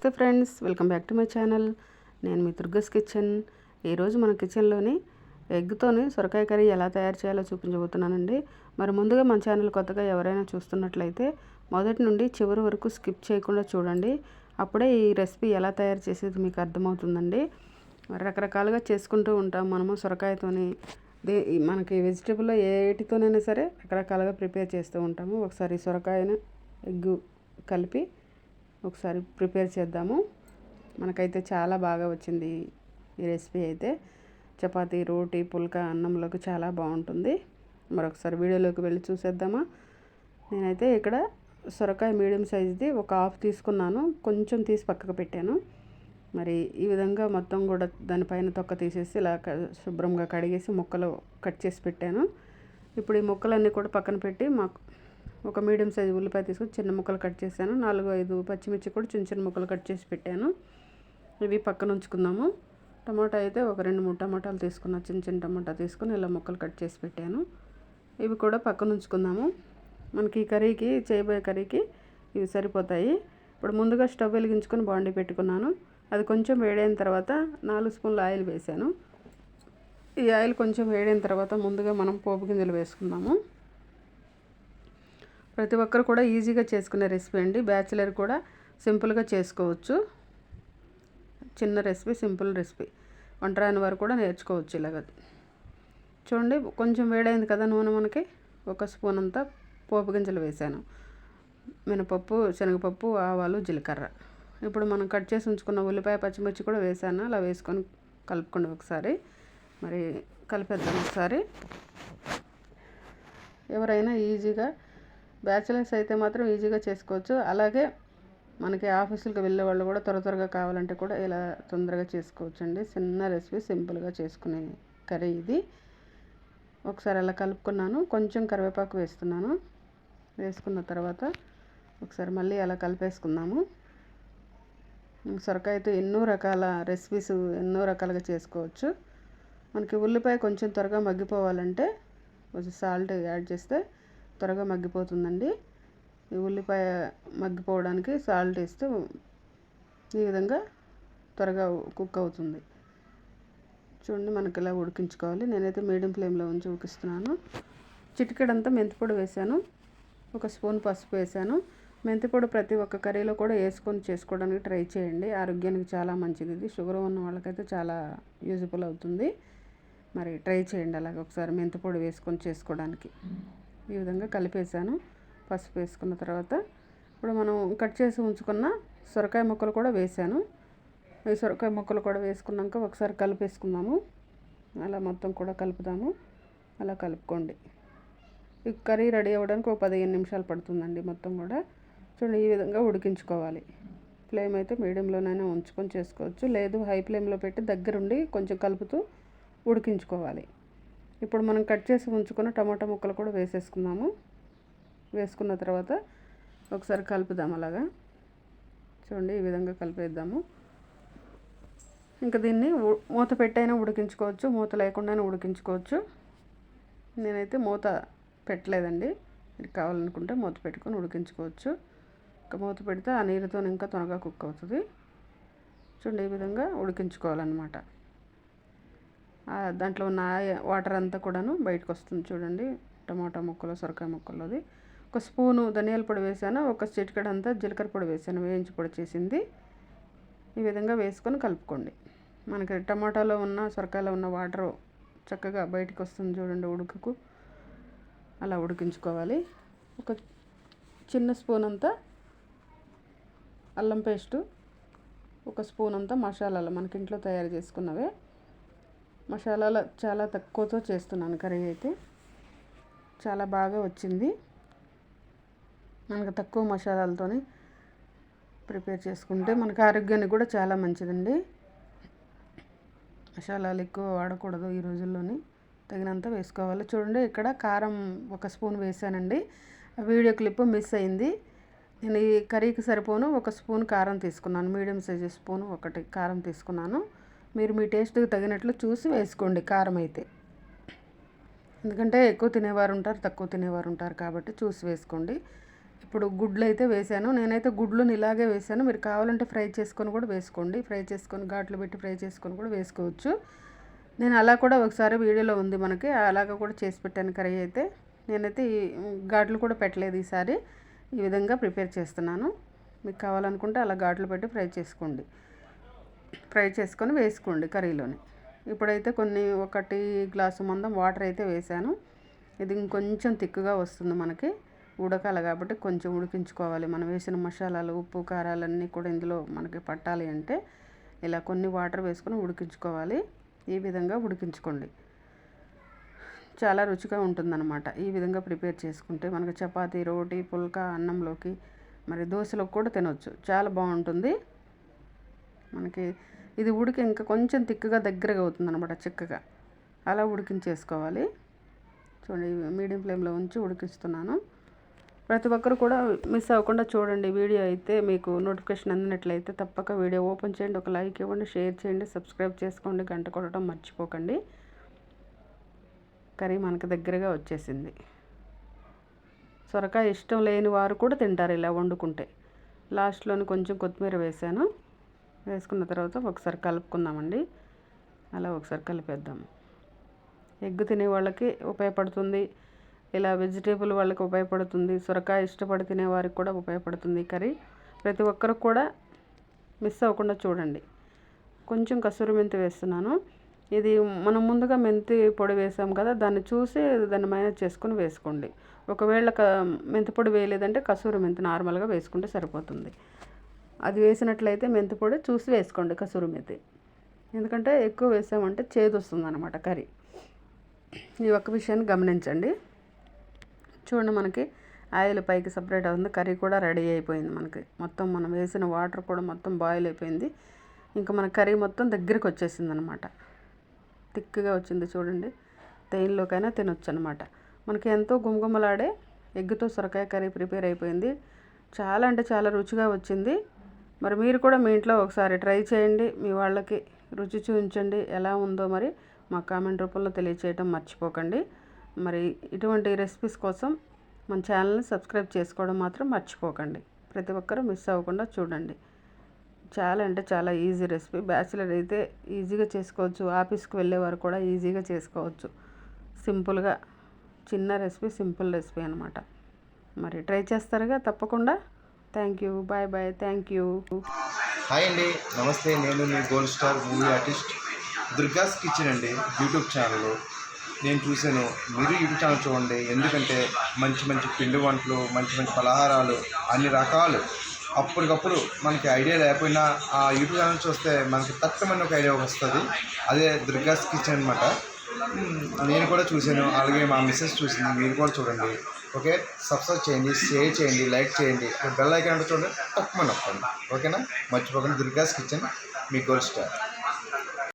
నమస్తే friends welcome back to my channel. నేను మీ దుర్గస్ కిచెన్. ఈరోజు మన కిచెన్లోని ఎగ్తోని సొరకాయ కర్రీ ఎలా తయారు చేయాలో చూపించబోతున్నానండి. మరి ముందుగా మన ఛానల్ కొత్తగా ఎవరైనా చూస్తున్నట్లయితే మొదటి నుండి చివరి వరకు స్కిప్ చేయకుండా చూడండి. అప్పుడే ఈ రెసిపీ ఎలా తయారు చేసేది మీకు అర్థమవుతుందండి. మరి రకరకాలుగా చేసుకుంటూ ఉంటాం మనము సొరకాయతోని. దే మనకి వెజిటేబుల్లో ఏటితోనైనా సరే రకరకాలుగా ప్రిపేర్ చేస్తూ ఉంటాము. ఒకసారి సొరకాయను ఎగ్గు కలిపి ఒకసారి ప్రిపేర్ చేద్దాము. మనకైతే చాలా బాగా వచ్చింది ఈ రెసిపీ అయితే. చపాతి రోటీ పుల్కా అన్నంలోకి చాలా బాగుంటుంది. మరొకసారి వీడియోలోకి వెళ్ళి చూసేద్దామా? నేనైతే ఇక్కడ సొరకాయ మీడియం సైజ్ది ఒక హాఫ్ తీసుకున్నాను. కొంచెం తీసి పక్కకు పెట్టాను. మరి ఈ విధంగా మొత్తం కూడా దానిపైన తొక్క తీసేసి ఇలా శుభ్రంగా కడిగేసి ముక్కలు కట్ చేసి పెట్టాను. ఇప్పుడు ఈ ముక్కలన్నీ కూడా పక్కన పెట్టి మాకు ఒక మీడియం సైజు ఉల్లిపాయ తీసుకొని చిన్న ముక్కలు కట్ చేశాను. నాలుగు ఐదు పచ్చిమిర్చి కూడా చిన్న చిన్న ముక్కలు కట్ చేసి పెట్టాను. ఇవి పక్కన ఉంచుకుందాము. టమాటా అయితే ఒక రెండు మూడు టమాటాలు తీసుకున్న చిన్న చిన్న టమాటా తీసుకొని ఇలా ముక్కలు కట్ చేసి పెట్టాను. ఇవి కూడా పక్కన ఉంచుకుందాము. మనకి ఈ కర్రీకి చేయబోయే కర్రీకి ఇవి సరిపోతాయి. ఇప్పుడు ముందుగా స్టవ్ వెలిగించుకొని బాండీ పెట్టుకున్నాను. అది కొంచెం వేడైన తర్వాత నాలుగు స్పూన్లు ఆయిల్ వేసాను ఈ ఆయిల్ కొంచెం వేడైన తర్వాత ముందుగా మనం పోపు గింజలు వేసుకుందాము. ప్రతి ఒక్కరు కూడా ఈజీగా చేసుకునే రెసిపీ అండి. బ్యాచిలర్ కూడా సింపుల్గా చేసుకోవచ్చు. చిన్న రెసిపీ సింపుల్ రెసిపీ. వంట రాని వారు కూడా నేర్చుకోవచ్చు ఇలాగ. చూడండి కొంచెం వేడైంది కదా నూనె మనకి. ఒక స్పూన్ అంతా పోపు గింజలు వేసాను. మినపప్పు శనగపప్పు ఆవాలు జీలకర్ర. ఇప్పుడు మనం కట్ చేసి ఉంచుకున్న ఉల్లిపాయ పచ్చిమిర్చి కూడా వేసాను. అలా వేసుకొని కలుపుకోండి ఒకసారి. మరి కలిపేద్దాం ఒకసారి. ఎవరైనా ఈజీగా బ్యాచిలర్స్ అయితే మాత్రం ఈజీగా చేసుకోవచ్చు. అలాగే మనకి ఆఫీసులకు వెళ్ళే వాళ్ళు కూడా త్వర త్వరగా కావాలంటే కూడా ఇలా తొందరగా చేసుకోవచ్చు అండి చిన్న రెసిపీ సింపుల్గా చేసుకునే కర్రీ ఇది. ఒకసారి అలా కలుపుకున్నాను. కొంచెం కరివేపాకు వేస్తున్నాను. వేసుకున్న తర్వాత ఒకసారి మళ్ళీ అలా కలిపేసుకుందాము. సొరకాయతో ఎన్నో రకాల రెసిపీస్ ఎన్నో రకాలుగా చేసుకోవచ్చు. మనకి ఉల్లిపాయ కొంచెం త్వరగా మగ్గిపోవాలంటే కొంచెం సాల్ట్ యాడ్ చేస్తే త్వరగా మగ్గిపోతుందండి. ఈ ఉల్లిపాయ మగ్గిపోవడానికి సాల్ట్ వేస్తే ఈ విధంగా త్వరగా కుక్ అవుతుంది. చూడండి మనకి ఇలా ఉడికించుకోవాలి. నేనైతే మీడియం ఫ్లేమ్లో ఉంచి ఉడికిస్తున్నాను. చిటికెడంతా మెంతిపొడి వేసాను. ఒక స్పూన్ పసుపు వేశాను మెంతిపొడి ప్రతి ఒక్క కర్రీలో కూడా వేసుకొని చేసుకోవడానికి ట్రై చేయండి. ఆరోగ్యానికి చాలా మంచిది ఇది. షుగర్ ఉన్న వాళ్ళకైతే చాలా యూజ్ఫుల్ అవుతుంది. మరి ట్రై చేయండి అలాగే ఒకసారి మెంతిపొడి వేసుకొని చేసుకోవడానికి. ఈ విధంగా కలిపేసాను పసుపు వేసుకున్న తర్వాత ఇప్పుడు మనం కట్ చేసి ఉంచుకున్న సొరకాయ ముక్కలు కూడా వేసాను. ఈ సొరకాయ ముక్కలు కూడా వేసుకున్నాక ఒకసారి కలిపేసుకుందాము. అలా మొత్తం కూడా కలుపుదాము. అలా కలుపుకోండి. ఈ కర్రీ రెడీ అవ్వడానికి ఒక పదిహేను నిమిషాలు పడుతుందండి మొత్తం కూడా. చూడండి ఈ విధంగా ఉడికించుకోవాలి. ఫ్లేమ్ అయితే మీడియంలోనైనా ఉంచుకొని చేసుకోవచ్చు. లేదు హై ఫ్లేమ్లో పెట్టి దగ్గరుండి కొంచెం కలుపుతూ ఉడికించుకోవాలి. ఇప్పుడు మనం కట్ చేసి ఉంచుకున్న టమాటా ముక్కలు కూడా వేసేసుకుందాము. వేసుకున్న తర్వాత ఒకసారి కలుపుదాం అలాగా. చూడండి ఈ విధంగా కలిపేద్దాము. ఇంకా దీన్ని మూత పెట్టైనా ఉడికించుకోవచ్చు మూత లేకుండానే ఉడికించుకోవచ్చు. నేనైతే మూత పెట్టలేదండి. మీకు కావాలనుకుంటే మూత పెట్టుకొని ఉడికించుకోవచ్చు. ఇంకా మూత పెడితే ఆ నీరుతో ఇంకా త్వరగా కుక్ అవుతుంది. చూడండి ఈ విధంగా ఉడికించుకోవాలన్నమాట. దాంట్లో ఉన్న వాటర్ అంతా కూడాను బయటకు వస్తుంది చూడండి. టమాటా ముక్కలు సొరకాయ ముక్కలది. ఒక స్పూను ధనియాల పొడి వేసాను. ఒక చిటికడ అంతా జీలకర్ర పొడి వేసాను. వేయించి పొడి చేసింది. ఈ విధంగా వేసుకొని కలుపుకోండి. మనకి టమాటాలో ఉన్న సొరకాయలో ఉన్న వాటర్ చక్కగా బయటకు వస్తుంది చూడండి ఉడుకుకు. అలా ఉడికించుకోవాలి. ఒక చిన్న స్పూన్ అంతా అల్లం పేస్టు ఒక స్పూన్ అంతా మసాలాలు మనకి ఇంట్లో తయారు చేసుకున్నవే. మసాలాలు చాలా తక్కువతో చేస్తున్నాను కర్రీ అయితే. చాలా బాగా వచ్చింది. మనకు తక్కువ మసాలాలతోనే ప్రిపేర్ చేసుకుంటే మనకు ఆరోగ్యానికి కూడా చాలా మంచిదండి. మసాలాలు ఎక్కువ వాడకూడదు ఈ రోజుల్లోని. తగినంత వేసుకోవాలి. చూడండి ఇక్కడ కారం ఒక స్పూన్ వేసానండి. వీడియో క్లిప్ మిస్ అయింది. నేను ఈ కర్రీకి సరిపోను ఒక స్పూన్ కారం తీసుకున్నాను. మీడియం సైజు స్పూన్ ఒకటి కారం తీసుకున్నాను. మీరు మీ టేస్ట్కి తగినట్లు చూసి వేసుకోండి కారం అయితే. ఎందుకంటే ఎక్కువ తినేవారు ఉంటారు తక్కువ తినేవారు ఉంటారు కాబట్టి చూసి వేసుకోండి. ఇప్పుడు గుడ్లు అయితే వేసాను. నేనైతే గుడ్లను ఇలాగే వేసాను. మీరు కావాలంటే ఫ్రై చేసుకొని కూడా వేసుకోండి. ఫ్రై చేసుకొని ఘాట్లు పెట్టి ఫ్రై చేసుకొని కూడా వేసుకోవచ్చు. నేను అలా కూడా ఒకసారి వీడియోలో ఉంది మనకి. అలాగ కూడా చేసి పెట్టాను కర్రీ అయితే. నేనైతే ఈ ఘాట్లు కూడా పెట్టలేదు ఈసారి. ఈ విధంగా ప్రిపేర్ చేస్తున్నాను. మీకు కావాలనుకుంటే అలా ఘాట్లు పెట్టి ఫ్రై చేసుకోండి. ఫ్రై చేసుకొని వేసుకోండి కర్రీలోని. ఇప్పుడైతే కొన్ని ఒకటి గ్లాసు మందం వాటర్ అయితే వేసాను. ఇది ఇంకొంచెం తిక్కుగా వస్తుంది మనకి. ఉడకాలి కాబట్టి కొంచెం ఉడికించుకోవాలి. మనం వేసిన మసాలాలు ఉప్పు కారాలన్నీ కూడా ఇందులో మనకి పట్టాలి అంటే ఇలా కొన్ని వాటర్ వేసుకొని ఉడికించుకోవాలి. ఈ విధంగా ఉడికించుకోండి. చాలా రుచిగా ఉంటుందన్నమాట. ఈ విధంగా ప్రిపేర్ చేసుకుంటే మనకి చపాతీ రోటీ పుల్కా అన్నంలోకి మరి దోశలోకి కూడా తినొచ్చు. చాలా బాగుంటుంది. మనకి ఇది ఉడికి ఇంకా కొంచెం తిక్కుగా దగ్గరగా అవుతుంది అనమాట చిక్కగా. అలా ఉడికించేసుకోవాలి. చూడండి మీడియం ఫ్లేమ్లో ఉంచి ఉడికిస్తున్నాను. ప్రతి ఒక్కరు కూడా మిస్ అవ్వకుండా చూడండి వీడియో అయితే మీకు నోటిఫికేషన్ అందినట్లయితే తప్పక వీడియో ఓపెన్ చేయండి ఒక లైక్ ఇవ్వండి షేర్ చేయండి సబ్స్క్రైబ్ చేసుకోండి గంట కొట్టడం మర్చిపోకండి. కర్రీ మనకు దగ్గరగా వచ్చేసింది. సొరకాయ ఇష్టం లేని వారు కూడా తింటారు ఇలా వండుకుంటే. లాస్ట్లోని కొంచెం కొత్తిమీర వేసాను. వేసుకున్న తర్వాత ఒకసారి కలుపుకుందామండి. అలా ఒకసారి కలిపేద్దాం. ఎగ్ తినే వాళ్ళకి ఉపయోగపడుతుంది. ఇలా వెజిటేబుల్ వాళ్ళకి ఉపయోగపడుతుంది. సొరకాయ ఇష్టపడి తినే వారికి కూడా ఉపయోగపడుతుంది కర్రీ. ప్రతి ఒక్కరు కూడా మిస్ అవ్వకుండా చూడండి. కొంచెం కసూరి మెంతి వేస్తున్నాను. ఇది మనం ముందుగా మెంతి పొడి వేసాం కదా దాన్ని చూసి దాన్ని మైనస్ చేసుకొని వేసుకోండి. ఒకవేళ క మెంతి పొడి వేయలేదంటే కసూరి మెంతి నార్మల్గా వేసుకుంటే సరిపోతుంది. అది వేసినట్లయితే మెంతి పొడి చూసి వేసుకోండి కసూరి మెతి. ఎందుకంటే ఎక్కువ వేసామంటే చేదు వస్తుంది అనమాట కర్రీ. ఈ ఒక్క విషయాన్ని గమనించండి. చూడండి మనకి ఆయిల్ పైకి సపరేట్ అవుతుంది. కర్రీ కూడా రెడీ అయిపోయింది మనకి. మొత్తం మనం వేసిన వాటర్ కూడా మొత్తం బాయిల్ అయిపోయింది. ఇంకా మన కర్రీ మొత్తం దగ్గరికి వచ్చేసింది అనమాట థిక్గా వచ్చింది చూడండి. దేనిలోకైనా తినొచ్చు అనమాట మనకి ఎంతో గుమగుమలాడే ఎగ్గుతో సొరకాయ కర్రీ ప్రిపేర్ అయిపోయింది. చాలా అంటే చాలా రుచిగా వచ్చింది. మరి మీరు కూడా మీ ఇంట్లో ఒకసారి ట్రై చేయండి. మీ వాళ్ళకి రుచి చూపించండి. ఎలా ఉందో మరి మా కామెంట్ రూపంలో తెలియచేయటం మర్చిపోకండి. మరి ఇటువంటి రెసిపీస్ కోసం మన ఛానల్ని సబ్స్క్రైబ్ చేసుకోవడం మాత్రం మర్చిపోకండి. ప్రతి ఒక్కరూ మిస్ అవ్వకుండా చూడండి. చాలా అంటే చాలా ఈజీ రెసిపీ. బ్యాచిలర్ అయితే ఈజీగా చేసుకోవచ్చు. ఆఫీస్కి వెళ్ళేవారు కూడా ఈజీగా చేసుకోవచ్చు. సింపుల్గా చిన్న రెసిపీ సింపుల్ రెసిపీ అనమాట మరి ట్రై చేస్తారుగా తప్పకుండా. Thank you bye bye thank you. Hi అండి నమస్తే నేను మీ gold star movie artist Durga's kitchen అండి యూట్యూబ్ ఛానల్. నేను చూశాను మీరు యూట్యూబ్ ఛానల్ చూడండి ఎందుకంటే మంచి మంచి పిండి వంటలు మంచి మంచి పలహారాలు అన్ని రకాలు. అప్పటికప్పుడు మనకి ఐడియా లేకపోయినా ఆ యూట్యూబ్ ఛానల్ చూస్తే మనకి తప్పమని ఒక ఐడియా వస్తుంది. అదే దుర్గాస్ కిచెన్ అనమాట నేను కూడా చూశాను అలాగే మా మిస్సెస్ చూసింది మీరు కూడా చూడండి. ఓకే? సబ్స్క్రైబ్ చేయండి షేర్ చేయండి లైక్ చేయండి. బెల్ ఐకాన్ చూడండి తక్కువ నొప్పండి ఓకేనా? మర్చిపోకండి. దుర్గాస్ కిచెన్ మీ గోల్డ్ స్టార్.